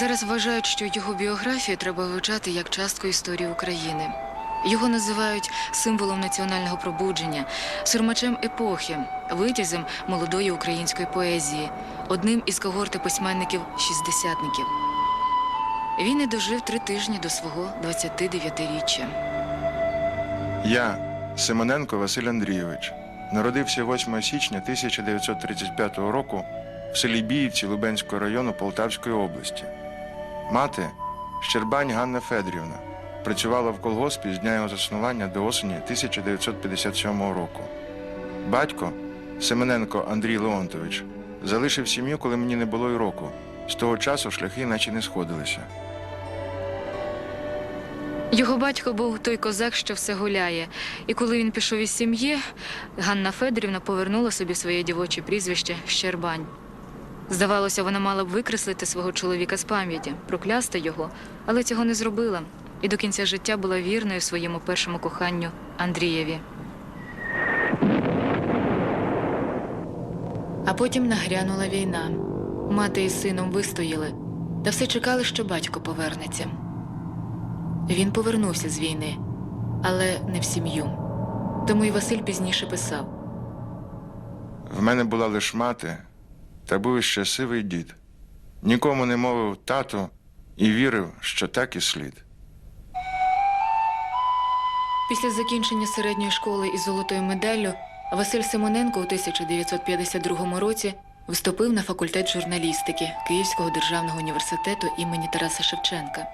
Зараз вважають, що його біографію треба вивчати як частку історії України. Його називають символом національного пробудження, сурмачем епохи, витязем молодої української поезії, одним із когорти письменників шістдесятників. Він не дожив три тижні до свого 29-річчя. Я, Симоненко Василь Андрійович, народився 8 січня 1935 року в селі Біївці Лубенського району Полтавської області. Мати Щербань Ганна Федорівна працювала в колгоспі з дня його заснування до осені 1957 року. Батько Семененко Андрій Леонтович залишив сім'ю, коли мені не було й року. З того часу шляхи наче не сходилися. Його батько був той козак, що все гуляє. І коли він пішов із сім'ї, Ганна Федорівна повернула собі своє дівоче прізвище Щербань. Здавалося, вона мала б викреслити свого чоловіка з пам'яті, проклясти його, але цього не зробила. І до кінця життя була вірною своєму першому коханню Андрієві. А потім нагрянула війна. Мати із сином вистояли, та все чекали, що батько повернеться. Він повернувся з війни, але не в сім'ю. Тому й Василь пізніше писав: В мене була лиш мати, та був ще сивий дід. Нікому не мовив тату і вірив, що так і слід. після закінчення середньої школи із золотою медаллю Василь Симоненко у 1952 році вступив на факультет журналістики Київського державного університету імені Тараса Шевченка.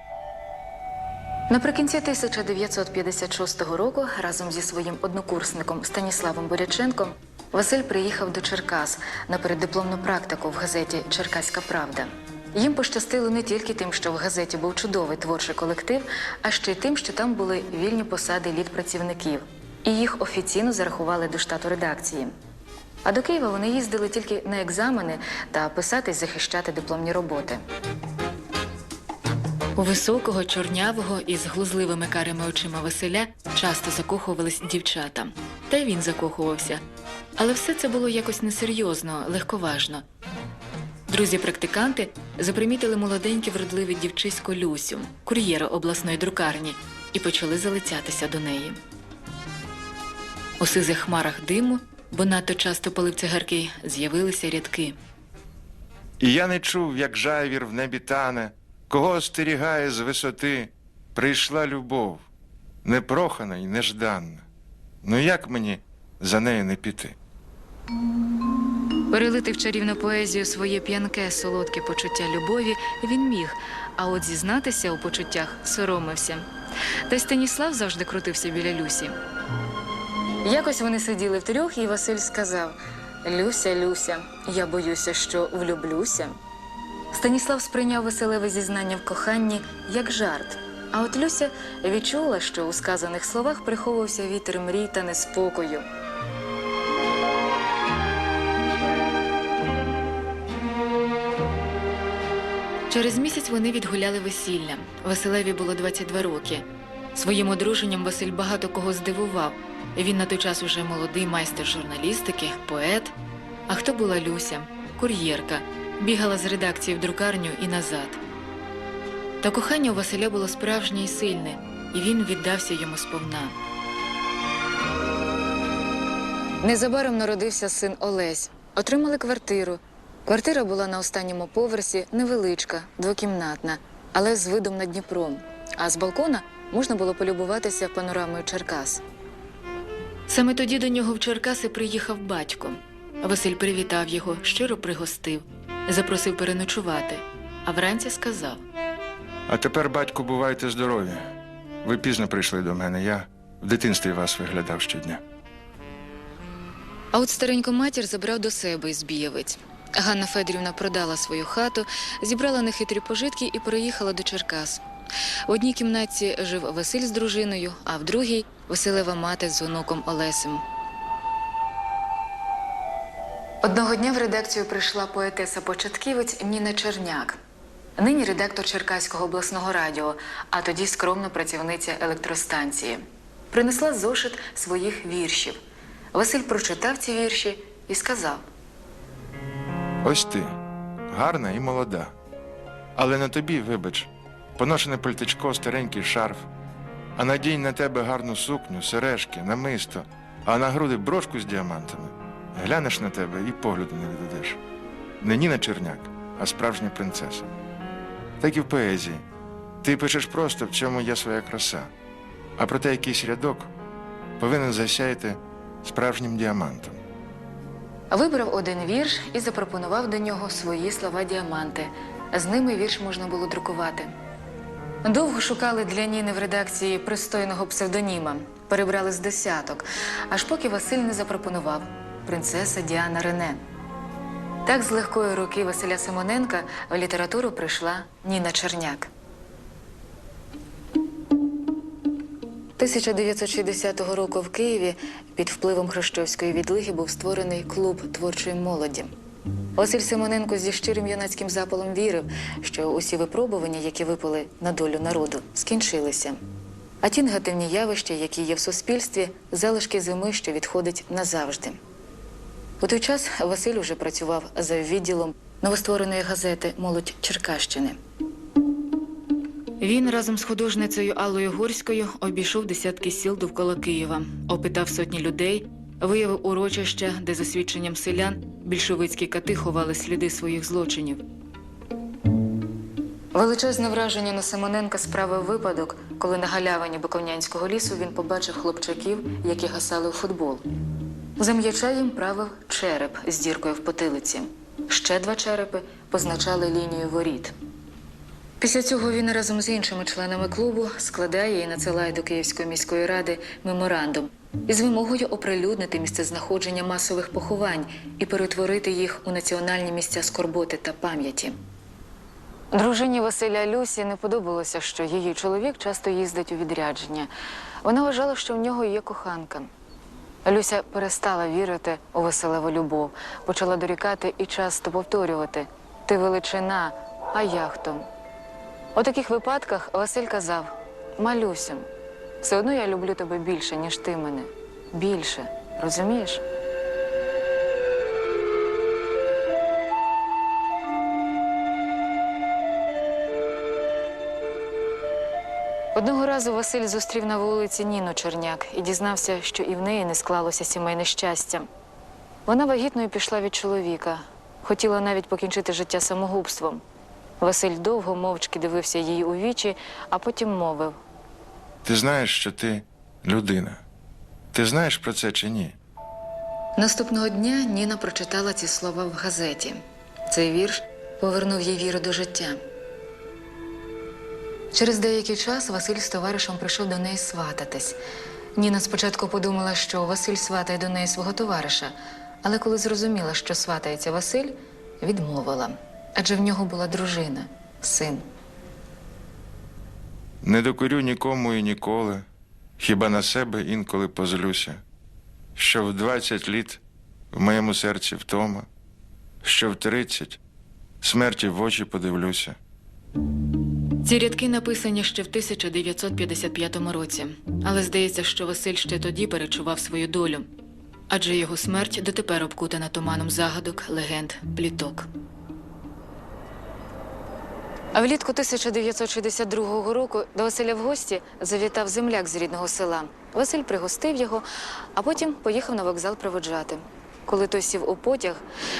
Наприкінці 1956 року разом зі своїм однокурсником Станіславом Боряченком Василь приїхав до Черкас на переддипломну практику в газеті Черкаська Правда. Їм пощастило не тільки тим, що в газеті був чудовий творчий колектив, а ще й тим, що там були вільні посади літпрацівників, і їх офіційно зарахували до штату редакції. А до Києва вони їздили тільки на екзамени та писати й захищати дипломні роботи. У високого, чорнявого і з глузливими карими очима Василя часто закохувались дівчата. Та й він закохувався. Але все це було якось несерйозно, легковажно. Друзі-практиканти запримітили молоденьке вродливе дівчисько Люсю, кур'єра обласної друкарні, і почали залицятися до неї. У сизих хмарах диму, бо надто часто палив цигарки, з'явилися рядки. І я не чув, як жайвір в небі тане, кого остерігає з висоти. Прийшла любов, непрохана й нежданна. Ну як мені за нею не піти? Перелити в чарівну поезію своє п'янке, солодке почуття любові він міг, а от зізнатися у почуттях соромився. Та й Станіслав завжди крутився біля Люсі. Якось вони сиділи втрьох, і Василь сказав: Люся, Люся, я боюся, що влюблюся. Станіслав сприйняв веселеве зізнання в коханні як жарт. А от Люся відчула, що у сказаних словах приховувався вітер мрій та неспокою. Через місяць вони відгуляли весілля. Василеві було 22 роки. Своїм одруженням Василь багато кого здивував. Він на той час уже молодий майстер журналістики, поет. А хто була Люся? Кур'єрка. Бігала з редакції в друкарню і назад. Та кохання у Василя було справжнє і сильне, і він віддався йому сповна. Незабаром народився син Олесь. Отримали квартиру. Квартира була на останньому поверсі невеличка, двокімнатна, але з видом на Дніпро. А з балкона можна було полюбуватися панорамою Черкас. Саме тоді до нього в Черкаси приїхав батько. Василь привітав його, щиро пригостив, запросив переночувати, а вранці сказав: А тепер, батько, бувайте здорові. Ви пізно прийшли до мене. Я в дитинстві вас виглядав щодня. А от стареньку матір забрав до себе із Бієвець. Ганна Федорівна продала свою хату, зібрала нехитрі пожитки і переїхала до Черкас. В одній кімнаті жив Василь з дружиною, а в другій Василева мати з онуком Олесем. Одного дня в редакцію прийшла поетеса-початківець Ніна Черняк. Нині редактор Черкаського обласного радіо, а тоді скромна працівниця електростанції. Принесла зошит своїх віршів. Василь прочитав ці вірші і сказав: Ось ти, гарна і молода. Але на тобі, вибач, поношене пальтичко, старенький шарф, а надій на тебе гарну сукню, сережки, намисто, а на груди брошку з діамантами. Глянеш на тебе і погляду не відведеш. Не Ніна Черняк, а справжня принцеса. Так і в поезії. Ти пишеш просто, в цьому є своя краса. А проте якийсь рядок повинен засяяти справжнім діамантом. Вибрав один вірш і запропонував до нього свої слова діаманти. З ними вірш можна було друкувати. Довго шукали для Ніни в редакції пристойного псевдоніма, перебрали з десяток, аж поки Василь не запропонував принцеса Діана Рене. Так з легкої руки Василя Симоненка в літературу прийшла Ніна Черняк. 1960 року в Києві під впливом Хрущовської відлиги був створений клуб творчої молоді. Василь Симоненко зі щирим юнацьким запалом вірив, що усі випробування, які випали на долю народу, скінчилися. А ті негативні явища, які є в суспільстві, залишки зими, що відходить назавжди. У той час Василь уже працював за відділом новоствореної газети Молодь Черкащини. Він разом з художницею Аллою Горською обійшов десятки сіл довкола Києва, опитав сотні людей, виявив урочища, де за свідченням селян більшовицькі кати ховали сліди своїх злочинів. Величезне враження на Симоненка справив випадок, коли на галявині Буковнянського лісу він побачив хлопчаків, які гасали у футбол. За м'яча їм правив череп з діркою в потилиці. Ще два черепи позначали лінію воріт. Після цього він разом з іншими членами клубу складає і надсилає до Київської міської ради меморандум із вимогою оприлюднити місцезнаходження масових поховань і перетворити їх у національні місця скорботи та пам'яті. Дружині Василя Люсі не подобалося, що її чоловік часто їздить у відрядження. Вона вважала, що в нього є коханка. Люся перестала вірити у веселеву любов, почала дорікати і часто повторювати: Ти величина, а я хто? У таких випадках Василь казав: Малюсю, все одно я люблю тебе більше, ніж ти мене. Більше, розумієш? Одного разу Василь зустрів на вулиці Ніну Черняк і дізнався, що і в неї не склалося сімейне щастя. Вона вагітною пішла від чоловіка, хотіла навіть покінчити життя самогубством. Василь довго мовчки дивився їй у вічі, а потім мовив: Ти знаєш, що ти людина. Ти знаєш про це чи ні? Наступного дня Ніна прочитала ці слова в газеті. Цей вірш повернув їй віру до життя. Через деякий час Василь з товаришем прийшов до неї свататись. Ніна спочатку подумала, що Василь сватає до неї свого товариша, але коли зрозуміла, що сватається Василь, відмовила. Адже в нього була дружина, син. Не докорю нікому і ніколи, хіба на себе інколи позлюся, що в двадцять літ в моєму серці втома, що в тридцять смерті в очі подивлюся. Ці рядки написані ще в 1955 році, але здається, що Василь ще тоді перечував свою долю, адже його смерть дотепер обкутана туманом загадок, легенд, пліток. А влітку 1962 року до Василя в гості завітав земляк з рідного села. Василь пригостив його, а потім поїхав на вокзал проводжати. Коли той сів у потяг,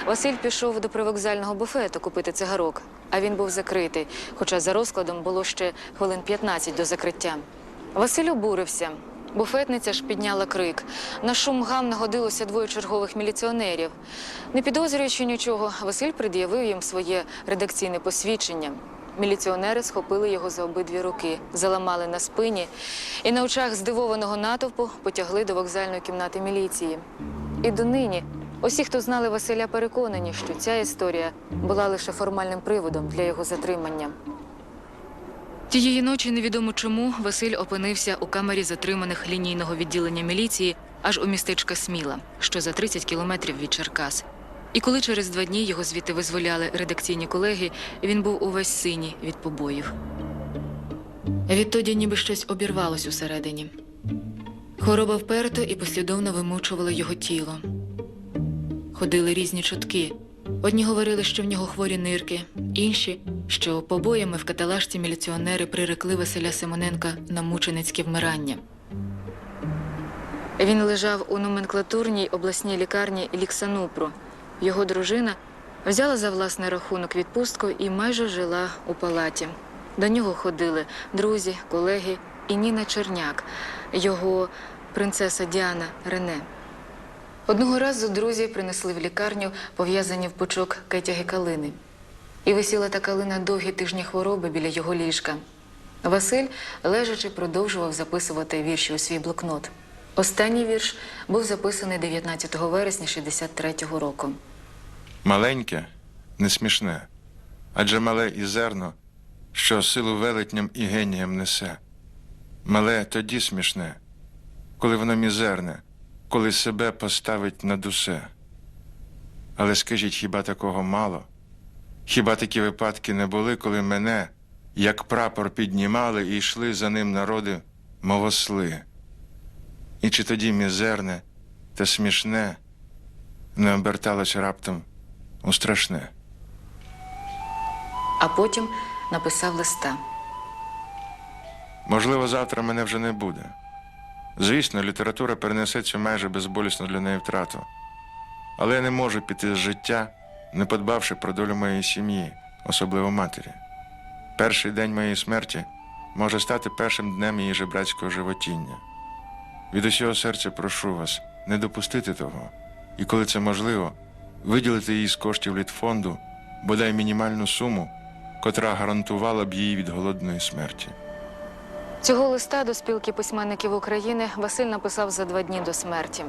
Василь пішов до привокзального буфету купити цигарок, а він був закритий, хоча за розкладом було ще хвилин 15 до закриття. Василь обурився. Буфетниця ж підняла крик. На шум гам нагодилося двоє чергових міліціонерів. Не підозрюючи нічого, Василь пред'явив їм своє редакційне посвідчення. Міліціонери схопили його за обидві руки, заламали на спині і на очах здивованого натовпу потягли до вокзальної кімнати міліції. І донині усі, хто знали Василя, переконані, що ця історія була лише формальним приводом для його затримання. Тієї ночі невідомо чому Василь опинився у камері затриманих лінійного відділення міліції аж у містечка Сміла, що за 30 кілометрів від Черкас. І коли через два дні його звідти визволяли редакційні колеги, він був увесь синій від побоїв. Відтоді ніби щось обірвалось усередині. Хвороба вперто і послідовно вимучувала його тіло. Ходили різні чутки. Одні говорили, що в нього хворі нирки, інші, що побоями в каталажці міліціонери прирекли Василя Симоненка на мученицьке вмирання. Він лежав у номенклатурній обласній лікарні Ліксанупру. Його дружина взяла за власний рахунок відпустку і майже жила у палаті. До нього ходили друзі, колеги і Ніна Черняк, його принцеса Діана Рене. Одного разу друзі принесли в лікарню пов'язані в пучок кетяги калини. І висіла та калина довгі тижні хвороби біля його ліжка. Василь, лежачи, продовжував записувати вірші у свій блокнот. Останній вірш був записаний 19 вересня 63-го року. Маленьке, не смішне, адже мале і зерно, що силу велетням і геніям несе. Мале тоді смішне, коли воно мізерне, коли себе поставить над усе. Але скажіть, хіба такого мало? Хіба такі випадки не були, коли мене, як прапор, піднімали і йшли за ним народи, мов осли? І чи тоді мізерне та смішне не оберталося раптом у страшне? А потім написав листа. Можливо, завтра мене вже не буде. Звісно, література перенесе цю майже безболісну для неї втрату. Але я не можу піти з життя, не подбавши про долю моєї сім'ї, особливо матері. Перший день моєї смерті може стати першим днем її жебрацького животіння. Від усього серця прошу вас не допустити того, і коли це можливо, виділити їй з коштів літфонду бодай мінімальну суму, котра гарантувала б її від голодної смерті. Цього листа до спілки письменників України Василь написав за два дні до смерті.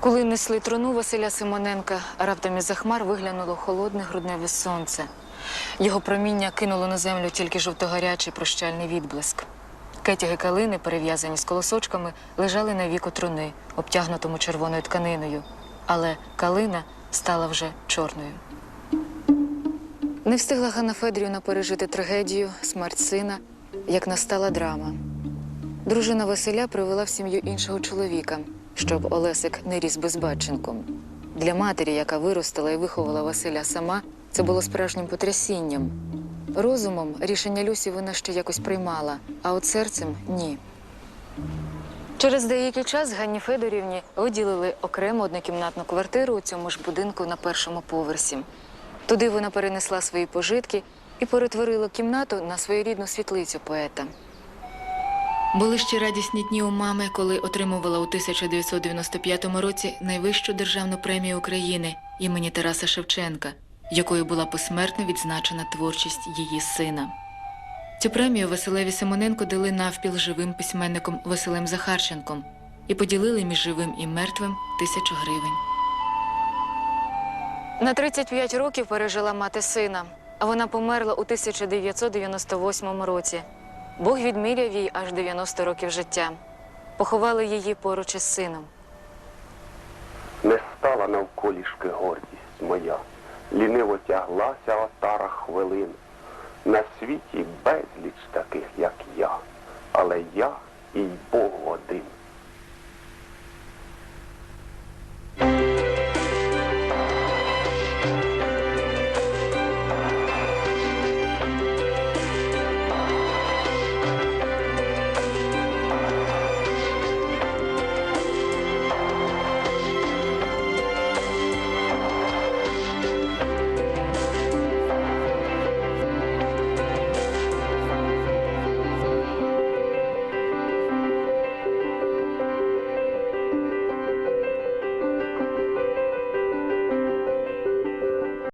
Коли несли труну Василя Симоненка, раптом із за хмар виглянуло холодне грудневе сонце. Його проміння кинуло на землю тільки жовтогарячий прощальний відблиск. Кетяги калини, перев'язані з колосочками, лежали на віку труни, обтягнутому червоною тканиною. Але калина стала вже чорною. Не встигла Ганна Федорівна пережити трагедію, смерть сина, як настала драма. Дружина Василя привела в сім'ю іншого чоловіка, щоб Олесик не ріс безбатченком. Для матері, яка виростила і виховала Василя сама, це було справжнім потрясінням. Розумом рішення Люсі вона ще якось приймала, а от серцем ні. Через деякий час Ганні Федорівні виділили окрему однокімнатну квартиру у цьому ж будинку на першому поверсі. Туди вона перенесла свої пожитки і перетворила кімнату на своєрідну світлицю поета. Були ще радісні дні у мами, коли отримувала у 1995 році найвищу державну премію України імені Тараса Шевченка, якою була посмертно відзначена творчість її сина. Цю премію Василеві Симоненко дали навпіл живим письменником Василем Захарченком і поділили між живим і мертвим тисячу гривень. На 35 років пережила мати сина, а вона померла у 1998 році. Бог відміряв їй аж 90 років життя. Поховали її поруч із сином. Не стала навколішки гордість моя, ліниво тяглася отара хвилин. На світі безліч таких, як я, але я і Бог один.